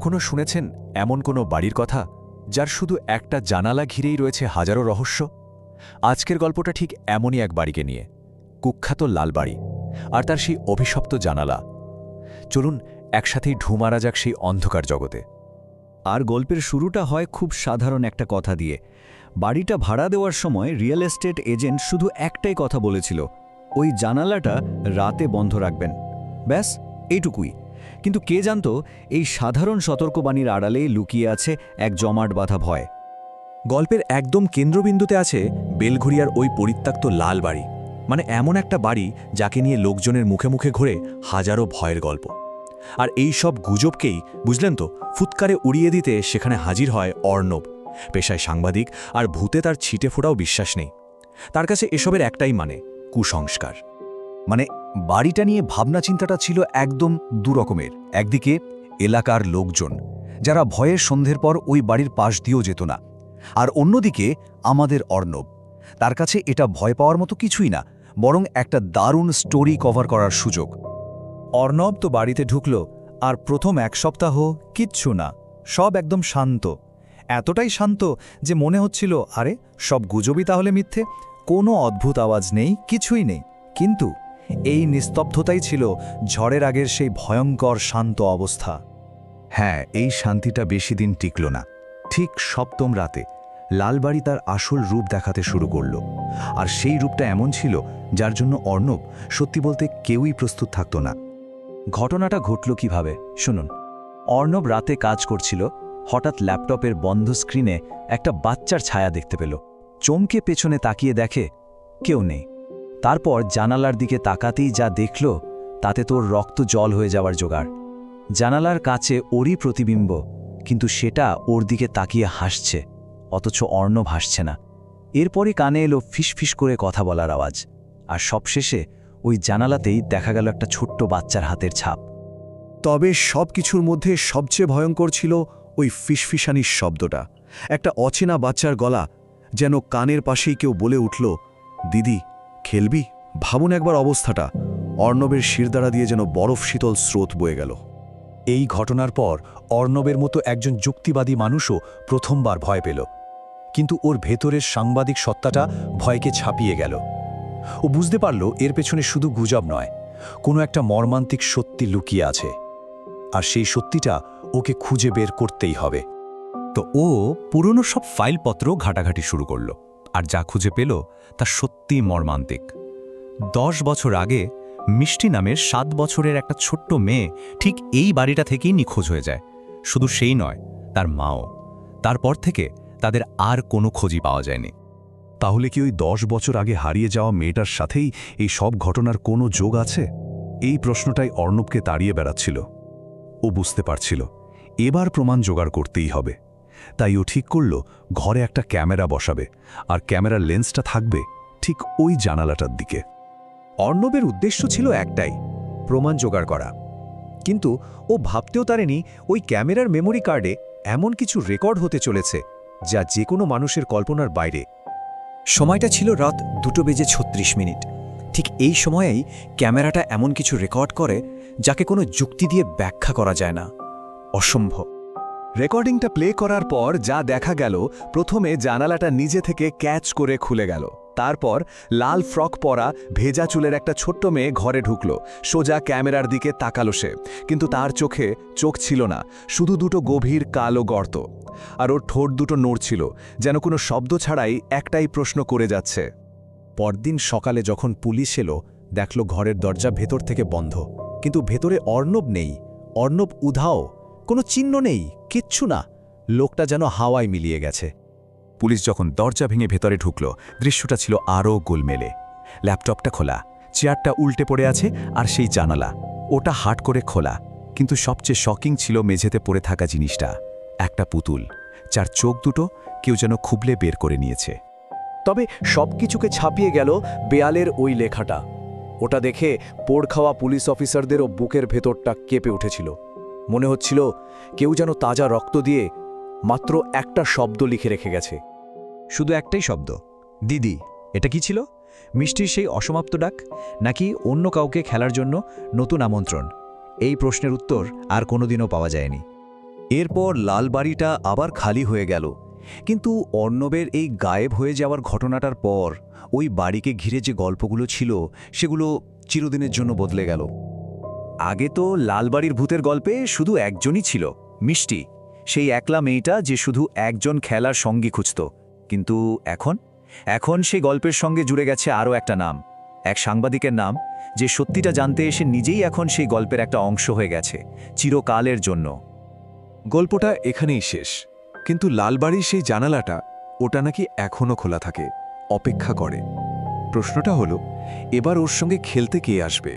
কখনো শুনেছেন এমন কোনো বাড়ির কথা, যার শুধু একটা জানালা ঘিরেই রয়েছে হাজারো রহস্য? আজকের গল্পটা ঠিক এমনই এক বাড়িকে নিয়ে, কুখ্যাত লালবাড়ি, আর তার সেই অভিশপ্ত জানালা। চলুন একসাথেই ঢু মারা যাক সেই অন্ধকার জগতে। আর গল্পের শুরুটা হয় খুব সাধারণ একটা কথা দিয়ে। বাড়িটা ভাড়া দেওয়ার সময় রিয়েল এস্টেট এজেন্ট শুধু একটাই কথা বলেছিল, ওই জানালাটা রাতে বন্ধ রাখবেন। ব্যাস, এইটুকুই। কিন্তু কে জানত এই সাধারণ সতর্কবাণীর আড়ালেই লুকিয়ে আছে এক জমাট বাঁধা ভয়। গল্পের একদম কেন্দ্রবিন্দুতে আছে বেলঘড়িয়ার ওই পরিত্যক্ত লাল বাড়ি মানে এমন একটা বাড়ি যাকে নিয়ে লোকজনের মুখে মুখে ঘোরে হাজারো ভয়ের গল্প। আর এই সব গুজবকেই, বুঝলেন তো, ফুৎকারে উড়িয়ে দিতে সেখানে হাজির হয় অর্ণব, পেশায় সাংবাদিক আর ভূতে তার ছিটে ফোটাও বিশ্বাস নেই। তার কাছে এসবের একটাই মানে কুসংস্কার। মানে বাড়িটা নিয়ে ভাবনা চিন্তাটা ছিল একদম দুরকমের। একদিকে এলাকার লোকজন, যারা ভয়ের সন্ধ্যের পর ওই বাড়ির পাশ দিয়েও যেত না। আর অন্যদিকে আমাদের অর্ণব, তার কাছে এটা ভয় পাওয়ার মতো কিছুই না, বরং একটা দারুণ স্টোরি কভার করার সুযোগ। অর্ণব তো বাড়িতে ঢুকল, আর প্রথম এক সপ্তাহ কিচ্ছু না, সব একদম শান্ত। এতটাই শান্ত যে মনে হচ্ছিল, আরে, সব গুজবই তাহলে মিথ্যে, কোনো অদ্ভুত আওয়াজ নেই, কিছুই নেই। কিন্তু এই নিস্তব্ধতাই ছিল ঝড়ের আগের সেই ভয়ঙ্কর শান্ত অবস্থা। হ্যাঁ এই শান্তিটা বেশি দিন টিকল না। ঠিক সপ্তম রাতে লালবাড়ি তার আসল রূপ দেখাতে শুরু করল। আর সেই রূপটা এমন ছিল যার জন্য অর্ণব সত্যি বলতে কেউই প্রস্তুত থাকত না। ঘটনাটা ঘটল কীভাবে? শুনুন। অর্ণব রাতে কাজ করছিল, হঠাৎ ল্যাপটপের বন্ধ স্ক্রিনে একটা বাচ্চার ছায়া দেখতে পেল। চমকে পেছনে তাকিয়ে দেখে কেউ নেই। তারপর জানালার দিকে তাকাতেই যা দেখল, তাতে তোর রক্ত জল হয়ে যাওয়ার জোগাড়। জানালার কাছে ওরই প্রতিবিম্ব, কিন্তু সেটা ওর দিকে তাকিয়ে হাসছে, অথচ অর্ণব হাসছে না। এরপরই কানে এলো ফিসফিস করে কথা বলার আওয়াজ, আর সবশেষে ওই জানালাতেই দেখা গেল একটা ছোট্ট বাচ্চার হাতের ছাপ। তবে সব কিছুর মধ্যে সবচেয়ে ভয়ঙ্কর ছিল ওই ফিসফিসানির শব্দটা, একটা অচেনা বাচ্চার গলা যেন কানের পাশেই কেউ বলে উঠল, দিদি খেলবি? ভাবুন একবার অবস্থাটা। অর্ণবের শিরদাঁড়া দিয়ে যেন বরফ শীতল স্রোত বয়ে গেল। এই ঘটনার পর অর্ণবের মতো একজন যুক্তিবাদী মানুষও প্রথমবার ভয় পেল। কিন্তু ওর ভেতরের সাংবাদিক সত্তাটা ভয়কে ছাপিয়ে গেল। ও বুঝতে পারল এর পেছনে শুধু গুজব নয়, কোনো একটা মর্মান্তিক সত্যি লুকিয়ে আছে। আর সেই সত্যিটা ওকে খুঁজে বের করতেই হবে। তো ও পুরনো সব ফাইলপত্র ঘাটাঘাটি শুরু করল। আর যা খুঁজে পেল তা সত্যি মর্মান্তিক। দশ বছর আগে মিষ্টি নামের সাত বছরের একটা ছোট্ট মেয়ে ঠিক এই বাড়িটা থেকেই নিখোঁজ হয়ে যায়। শুধু সেই নয়, তার মাও। তারপর থেকে তাদের আর কোনো খোঁজই পাওয়া যায়নি। তাহলে কি ওই দশ বছর আগে হারিয়ে যাওয়া মেয়েটার সাথেই এই সব ঘটনার কোনো যোগ আছে? এই প্রশ্নটাই অর্ণবকে তাড়িয়ে বেড়াচ্ছিল। ও বুঝতে পারছিল, এবার প্রমাণ জোগাড় করতেই হবে। তাই ও ঠিক করল ঘরে একটা ক্যামেরা বসাবে, আর ক্যামেরার লেন্সটা থাকবে ঠিক ওই জানালাটার দিকে। অর্ণবের উদ্দেশ্য ছিল একটাই, প্রমাণ জোগাড় করা। কিন্তু ও ভাবতেও তারেনি ওই ক্যামেরার মেমোরি কার্ডে এমন কিছু রেকর্ড হতে চলেছে যা যে কোনো মানুষের কল্পনার বাইরে। সময়টা ছিল রাত দুটো বেজে ছত্রিশ মিনিট। ঠিক এই সময়েই ক্যামেরাটা এমন কিছু রেকর্ড করে যাকে কোনো যুক্তি দিয়ে ব্যাখ্যা করা যায় না। অসম্ভব। রেকর্ডিংটা প্লে করার পর যা দেখা গেল, প্রথমে জানালাটা নিজে থেকে ক্যাচ করে খুলে গেল। তারপর লাল ফ্রক পরা ভেজা চুলের একটা ছোট্ট মেয়ে ঘরে ঢুকল। সোজা ক্যামেরার দিকে তাকালো সে। কিন্তু তার চোখে চোখ ছিল না, শুধু দুটো গভীর কালো গর্ত। আর ওর ঠোঁট দুটো নড়ছিল যেন কোনো শব্দ ছাড়াই একটাই প্রশ্ন করে যাচ্ছে। পরদিন সকালে যখন পুলিশ এলো, দেখল ঘরের দরজা ভেতর থেকে বন্ধ। কিন্তু ভেতরে অর্ণব নেই। অর্ণব উধাও, কোনো চিহ্ন নেই। কিচ্ছু না, লোকটা যেন হাওয়ায় মিলিয়ে গেছে। পুলিশ যখন দরজা ভেঙে ভেতরে ঢুকল, দৃশ্যটা ছিল আরও গোলমেলে। ল্যাপটপটা খোলা, চেয়ারটা উল্টে পড়ে আছে আর সেই জানালা। ওটা হাট করে খোলা, কিন্তু সবচেয়ে শকিং ছিল মেঝেতে পড়ে থাকা জিনিসটা, একটা পুতুল, যার চোখ দুটো কেউ যেন খুবলে বের করে নিয়েছে। তবে সবকিছুকে ছাপিয়ে গেল বেয়ালের ওই লেখাটা। ওটা দেখে পোড় খাওয়া পুলিশ অফিসারদেরও বুকের ভেতরটা কেঁপে উঠেছিল। মনে হচ্ছিল কেউ যেন তাজা রক্ত দিয়ে মাত্র একটা শব্দ লিখে রেখে গেছে। শুধু একটাই শব্দ। দিদি এটা কি ছিল? মিষ্টির সেই অসমাপ্ত ডাক? নাকি অন্য কাউকে খেলার জন্য নতুন আমন্ত্রণ? এই প্রশ্নের উত্তর আর কোনোদিনও পাওয়া যায়নি। এরপর লাল বাড়িটা আবার খালি হয়ে গেল। কিন্তু অর্ণবের এই গায়েব হয়ে যাওয়ার ঘটনাটার পর ওই বাড়িকে ঘিরে যে গল্পগুলো ছিল সেগুলো চিরদিনের জন্য বদলে গেল। আগে তো লালবাড়ির ভূতের গল্পে শুধু একজনই ছিল, মিষ্টি। সেই একলা মেয়েটা যে শুধু একজন খেলার সঙ্গী খুঁজত। কিন্তু এখন? এখন সেই গল্পের সঙ্গে জুড়ে গেছে আরও একটা নাম, এক সাংবাদিকের নাম, যে সত্যিটা জানতে এসে নিজেই এখন সেই গল্পের একটা অংশ হয়ে গেছে, চিরকালের জন্য। গল্পটা এখানেই শেষ, কিন্তু লালবাড়ির সেই জানালাটা, ওটা নাকি এখনও খোলা থাকে, অপেক্ষা করে। প্রশ্নটা হলো, এবার ওর সঙ্গে খেলতে কে আসবে?